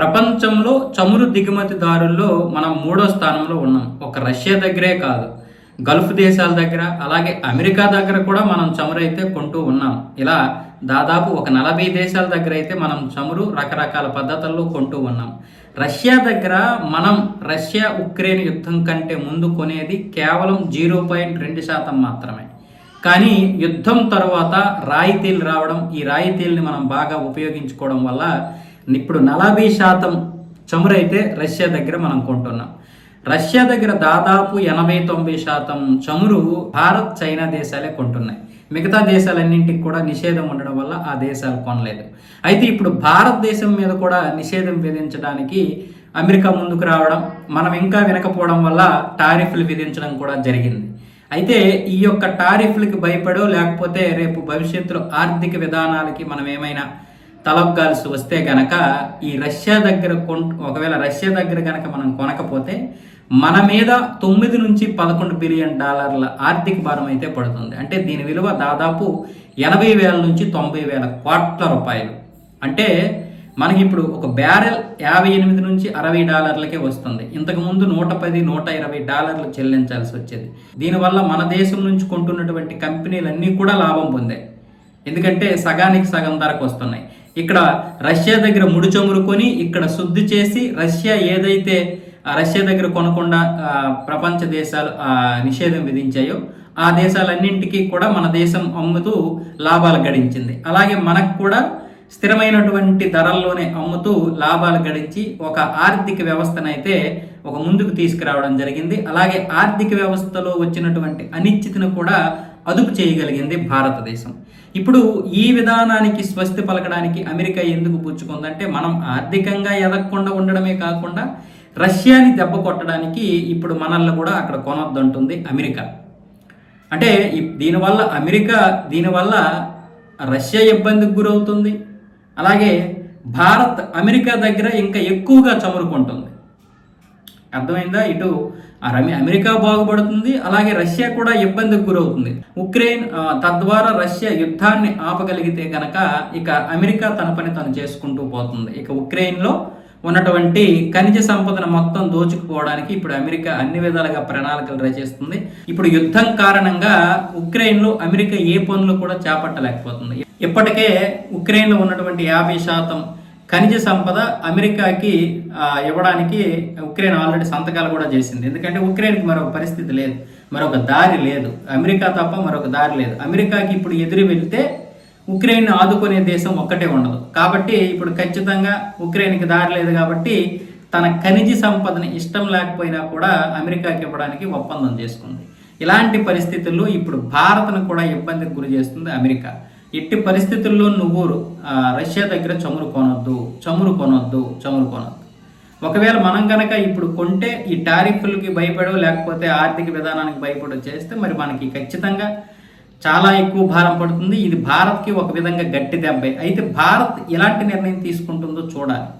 ప్రపంచంలో చమురు దిగుమతిదారుల్లో మనం మూడో స్థానంలో ఉన్నాం. ఒక రష్యా దగ్గరే కాదు గల్ఫ్ దేశాల దగ్గర అలాగే అమెరికా దగ్గర కూడా మనం చమురు అయితే కొంటూ ఉన్నాం. ఇలా దాదాపు ఒక నలభై దేశాల దగ్గర అయితే మనం చమురు రకరకాల పద్ధతుల్లో కొంటూ ఉన్నాం. రష్యా దగ్గర మనం రష్యా ఉక్రెయిన్ యుద్ధం కంటే ముందు కొనేది కేవలం జీరో పాయింట్ రెండు శాతం మాత్రమే. కానీ యుద్ధం తర్వాత రాయితీలు రావడం ఈ రాయితీల్ని మనం బాగా ఉపయోగించుకోవడం వల్ల ఇప్పుడు నలభై శాతం చమురైతే రష్యా దగ్గర మనం కొంటున్నాం. రష్యా దగ్గర దాదాపు ఎనభై తొంభై శాతం చమురు భారత్ చైనా దేశాలే కొంటున్నాయి. మిగతా దేశాలన్నింటికి కూడా నిషేధం ఉండడం వల్ల ఆ దేశాలు కొనలేదు. అయితే ఇప్పుడు భారతదేశం మీద కూడా నిషేధం విధించడానికి అమెరికా ముందుకు రావడం మనం ఇంకా వినకపోవడం వల్ల టారిఫ్లు విధించడం కూడా జరిగింది. అయితే ఈ యొక్క టారిఫ్లకి భయపడో లేకపోతే రేపు భవిష్యత్తులో ఆర్థిక విధానాలకి మనం ఏమైనా తలబ్గాల్సి వస్తే గనక ఈ రష్యా దగ్గర కొన్ ఒకవేళ రష్యా దగ్గర గనక మనం కొనకపోతే మన మీద తొమ్మిది నుంచి పదకొండు బిలియన్ డాలర్ల ఆర్థిక భారం అయితే పడుతుంది. అంటే దీని విలువ దాదాపు ఎనభై వేల నుంచి తొంభై వేల కోట్ల రూపాయలు. అంటే మనకి ఇప్పుడు ఒక బ్యారెల్ యాభై ఎనిమిది నుంచి అరవై డాలర్లకే వస్తుంది. ఇంతకుముందు నూట పది నూట ఇరవై డాలర్లు చెల్లించాల్సి వచ్చేది. దీనివల్ల మన దేశం నుంచి కొంటున్నటువంటి కంపెనీలన్నీ కూడా లాభం పొందాయి. ఎందుకంటే సగానికి సగం ధరకు వస్తున్నాయి. ఇక్కడ రష్యా దగ్గర ముడి చమురుకొని ఇక్కడ శుద్ధి చేసి రష్యా ఏదైతే రష్యా దగ్గర కొనకుండా ప్రపంచ దేశాలు నిషేధం విధించాయో ఆ దేశాలన్నింటికీ కూడా మన దేశం అమ్ముతూ లాభాలు గడించింది. అలాగే మనకు కూడా స్థిరమైనటువంటి ధరల్లోనే అమ్ముతూ లాభాలు గడించి ఒక ఆర్థిక వ్యవస్థనైతే ఒక ముందుకు తీసుకురావడం జరిగింది. అలాగే ఆర్థిక వ్యవస్థలో వచ్చినటువంటి అనిశ్చితిని కూడా అదుపు చేయగలిగింది భారతదేశం. ఇప్పుడు ఈ విధానానికి స్వస్తి పలకడానికి అమెరికా ఎందుకు పుచ్చుకుందంటే మనం ఆర్థికంగా ఎదగకుండా ఉండడమే కాకుండా రష్యాని దెబ్బ కొట్టడానికి ఇప్పుడు మనల్ని కూడా అక్కడ కొనొద్దంటుంది అమెరికా. అంటే దీనివల్ల అమెరికా దీనివల్ల రష్యా ఇబ్బందికి గురవుతుంది. అలాగే భారత్ అమెరికా దగ్గర ఇంకా ఎక్కువగా చమురుకుంటుంది. అర్థమైందా? ఇటు ఆ రమి- అమెరికా బాగుపడుతుంది అలాగే రష్యా కూడా ఇబ్బందికి గురవుతుంది. ఉక్రెయిన్ తద్వారా రష్యా యుద్ధాన్ని ఆపగలిగితే గనక ఇక అమెరికా తన పని తను చేసుకుంటూ పోతుంది. ఇక ఉక్రెయిన్లో ఉన్నటువంటి ఖనిజ సంపదను మొత్తం దోచుకుపోవడానికి ఇప్పుడు అమెరికా అన్ని విధాలుగా ప్రణాళికలు రచిస్తుంది. ఇప్పుడు యుద్ధం కారణంగా ఉక్రెయిన్లో అమెరికా ఏ పనులు కూడా చేపట్టలేకపోతుంది. ఇప్పటికే ఉక్రెయిన్లో ఉన్నటువంటి యాభై శాతం ఖనిజ సంపద అమెరికాకి ఇవ్వడానికి ఉక్రెయిన్ ఆల్రెడీ సంతకాలు కూడా చేసింది. ఎందుకంటే ఉక్రెయిన్కి మరొక పరిస్థితి లేదు. మరొక దారి లేదు. అమెరికా తప్ప మరొక దారి లేదు. అమెరికాకి ఇప్పుడు ఎదురు వెళ్తే ఉక్రెయిన్ ఆదుకునే దేశం ఒక్కటే ఉండదు. కాబట్టి ఇప్పుడు ఖచ్చితంగా ఉక్రెయిన్కి దారి లేదు కాబట్టి తన ఖనిజ సంపదని ఇష్టం లేకపోయినా కూడా అమెరికాకి ఇవ్వడానికి ఒప్పందం చేసుకుంది. ఇలాంటి పరిస్థితుల్లో ఇప్పుడు భారత్ను కూడా ఇబ్బందికి గురి చేస్తుంది అమెరికా. ఎట్టి పరిస్థితుల్లో నువ్వు రష్యా దగ్గర చమురు కొనొద్దు చమురు కొనొద్దు చమురు కొనొద్దు. ఒకవేళ మనం కనుక ఇప్పుడు కొంటే ఈ టారిఫ్లకి భయపడో లేకపోతే ఆర్థిక విధానానికి భయపడో చేస్తే మరి మనకి ఖచ్చితంగా చాలా ఎక్కువ భారం పడుతుంది. ఇది భారత్కి ఒక విధంగా గట్టి దెబ్బే. అయితే భారత్ ఎలాంటి నిర్ణయం తీసుకుంటుందో చూడాలి.